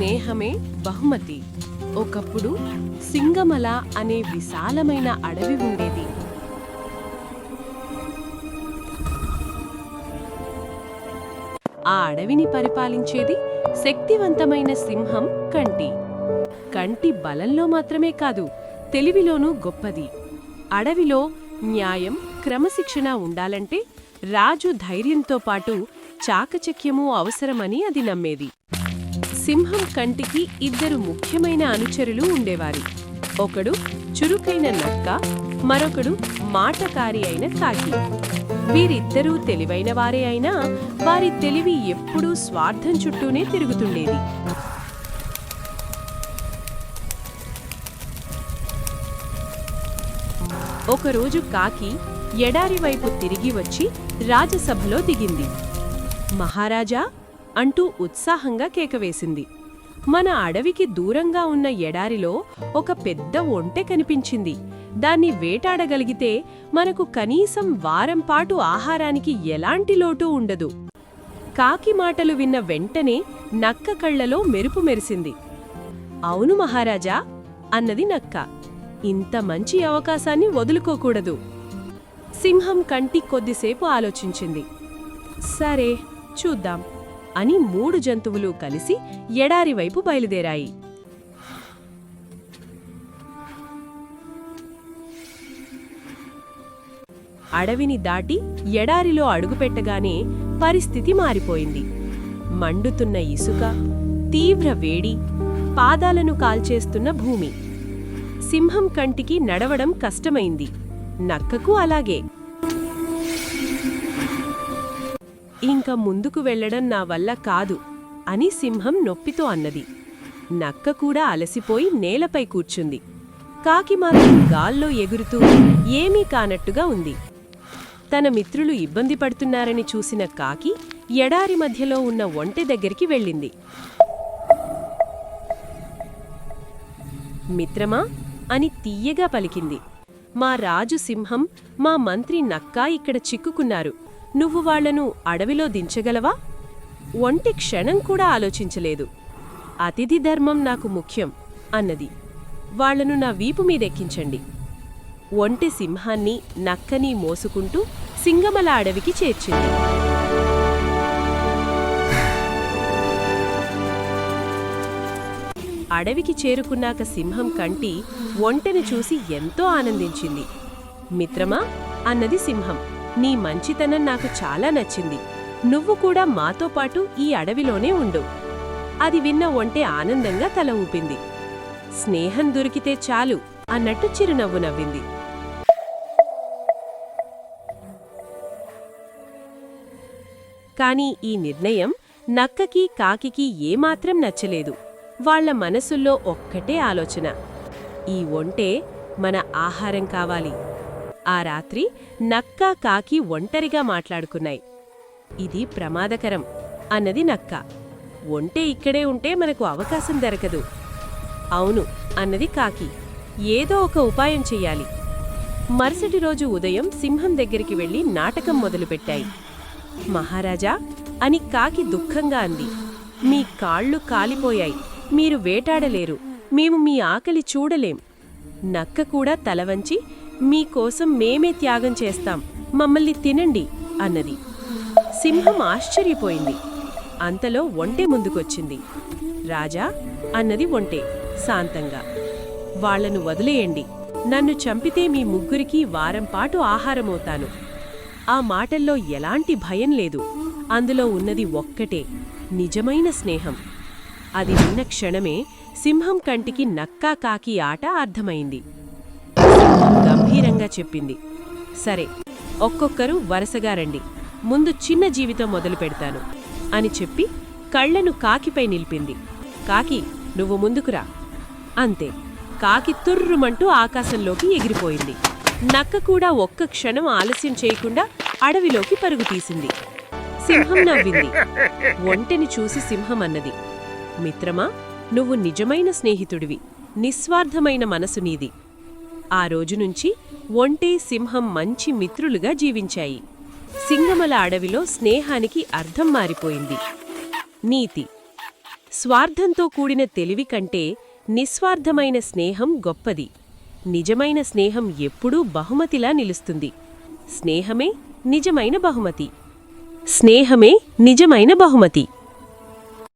స్నేహమే బహుమతి. ఒకప్పుడు సింగమల అనే విశాలమైన అడవి ఉండేది. ఆ అడవిని పరిపాలించేది శక్తివంతమైన సింహం కంటి. కంటి బలంలో మాత్రమే కాదు తెలివిలోనూ గొప్పది. అడవిలో న్యాయం క్రమశిక్షణ ఉండాలంటే రాజు ధైర్యంతో పాటు చాకచక్యము అవసరమని అది నమ్మేది. సింహం కంటికి ఇద్దరు ముఖ్యమైన అనుచరులు ఉండేవారు. ఒకడు చురుకైన నక్క మరొకడు మాటకారి అయిన కాకి. వీరిద్దరూ తెలివైన వారే అయినా వారి తెలివి ఎప్పుడూ స్వార్థం చుట్టూనే తిరుగుతుండేది. ఒకరోజు కాకి ఎడారి వైపు తిరిగి వచ్చి రాజసభలో దిగింది. మహారాజా అంటూ ఉత్సాహంగా కేకవేసింది మన అడవికి దూరంగా ఉన్న ఎడారిలో ఒక పెద్ద ఒంటె కనిపించింది. దాన్ని వేటాడగలిగితే మనకు కనీసం వారం పాటు ఆహారానికి ఎలాంటి లోటు ఉండదు. కాకి మాటలు విన్న వెంటనే నక్క కళ్ళలో మెరుపు మెరిసింది. అవును మహారాజా అన్నది నక్క. ఇంత మంచి అవకాశాన్ని వదులుకోకూడదు. సింహం కంటి కొద్దిసేపు ఆలోచించింది. సరే చూద్దాం. అని మూడు జంతువులు కలిసి ఎడారి వైపు బయలుదేరాయి. అడవిని దాటి ఎడారిలో అడుగుపెట్టగానే పరిస్థితి మారిపోయింది. మండుతున్న ఇసుక తీవ్ర వేడి పాదాలను కాల్చేస్తున్న భూమి. సింహం కంటికి నడవడం కష్టమైంది. నక్కకు అలాగే. ఇంక ముందుకు వెళ్ళడం నా వల్ల కాదు అని సింహం నొప్పితో అన్నది. నక్క కూడా అలసిపోయి నేలపై కూర్చుంది. కాకి మాత్రం గాల్లో ఎగురుతూ ఏమీ కానట్టుగా ఉంది. తన మిత్రులు ఇబ్బంది పడుతున్నారని చూసిన కాకి ఎడారి మధ్యలో ఉన్న ఒంటె దగ్గరికి వెళ్ళింది. మిత్రమా అని తీయగా పలికింది. మా రాజు సింహం మా మంత్రి నక్క ఇక్కడ చిక్కుకున్నారు. నువ్వు వాళ్ళను అడవిలో దించగలవా? ఒంటి క్షణం కూడా ఆలోచించలేదు. అతిథి ధర్మం నాకు ముఖ్యం అన్నది. వాళ్ళను నా వీపు మీదెక్కించండి. ఒంటి సింహాన్ని నక్కని మోసుకుంటూ సింగమల అడవికి చేర్చింది. అడవికి చేరుకున్నాక సింహం కంటి ఒంటెను చూసి ఎంతో ఆనందించింది. మిత్రమా? అన్నది సింహం. నీ మంచితనం నాకు చాలా నచ్చింది. నువ్వు కూడా మాతో పాటు ఈ అడవిలోనే ఉండు. అది విన్న ఒంటే ఆనందంగా తల ఊపింది. స్నేహం దొరికితే చాలు అన్నట్టు చిరునవ్వు నవ్వింది. కాని ఈ నిర్ణయం నక్కకి కాకికి ఏమాత్రం నచ్చలేదు. వాళ్ళ మనసుల్లో ఒక్కటే ఆలోచన. ఈ ఒంటే మన ఆహారం కావాలి. ఆ రాత్రి నక్క కాకి ఒంటరిగా మాట్లాడుకున్నాయి. ఇది ప్రమాదకరం అన్నది నక్క. ఒంటే ఇక్కడే ఉంటే మనకు అవకాశం దొరకదు. అవును అన్నది కాకి. ఏదో ఒక ఉపాయం చెయ్యాలి. మరుసటి రోజు ఉదయం సింహం దగ్గరికి వెళ్ళి నాటకం మొదలుపెట్టాయి. మహారాజా! అని కాకి దుఃఖంగా అంది. మీ కాళ్ళు కాలిపోయాయి. మీరు వేటాడలేరు. మేము మీ ఆకలి చూడలేం. నక్క కూడా తలవంచి మీకోసం మేమే త్యాగం చేస్తాం. మమ్మల్ని తినండి అన్నది. సింహం ఆశ్చర్యపోయింది. అంతలో ఒంటె ముందుకొచ్చింది. రాజా అన్నది ఒంటె శాంతంగా. వాళ్ళను వదిలేయండి. నన్ను చంపితే మీ ముగ్గురికి వారంపాటు ఆహారమవుతాను. ఆ మాటల్లో ఎలాంటి భయం లేదు. అందులో ఉన్నది ఒక్కటే నిజమైన స్నేహం. అది విన్న క్షణమే సింహం కంటికి నక్కా కాకి ఆట అర్థమైంది. గంభీరంగా చెప్పింది. సరే ఒక్కొక్కరు వరుసగా రండి. ముందు చిన్న జీవితం మొదలు పెడతాను అని చెప్పి కళ్ళను కాకిపై నిలిపింది. కాకి నువ్వు ముందుకురా అంతే. కాకి తుర్రుమంటూ ఆకాశంలోకి ఎగిరిపోయింది. నక్క కూడా ఒక్క క్షణం ఆలస్యం చేయకుండా అడవిలోకి పరుగు తీసింది. సింహం నవ్వింది. ఒంటెని చూసి సింహం అన్నది. మిత్రమా నువ్వు నిజమైన స్నేహితుడివి. నిస్వార్థమైన మనసు నీది. ఆ రోజు నుంచి ఒంటే సింహం మంచి మిత్రులుగా జీవించాయి. సింగమల అడవిలో స్నేహానికి అర్థం మారిపోయింది. నీతి. స్వార్థంతో కూడిన తెలివి కంటే నిస్వార్థమైన స్నేహం గొప్పది. నిజమైన స్నేహం ఎప్పుడూ బహుమతిలా నిలుస్తుంది. స్నేహమే నిజమైన బహుమతి. స్నేహమే నిజమైన బహుమతి.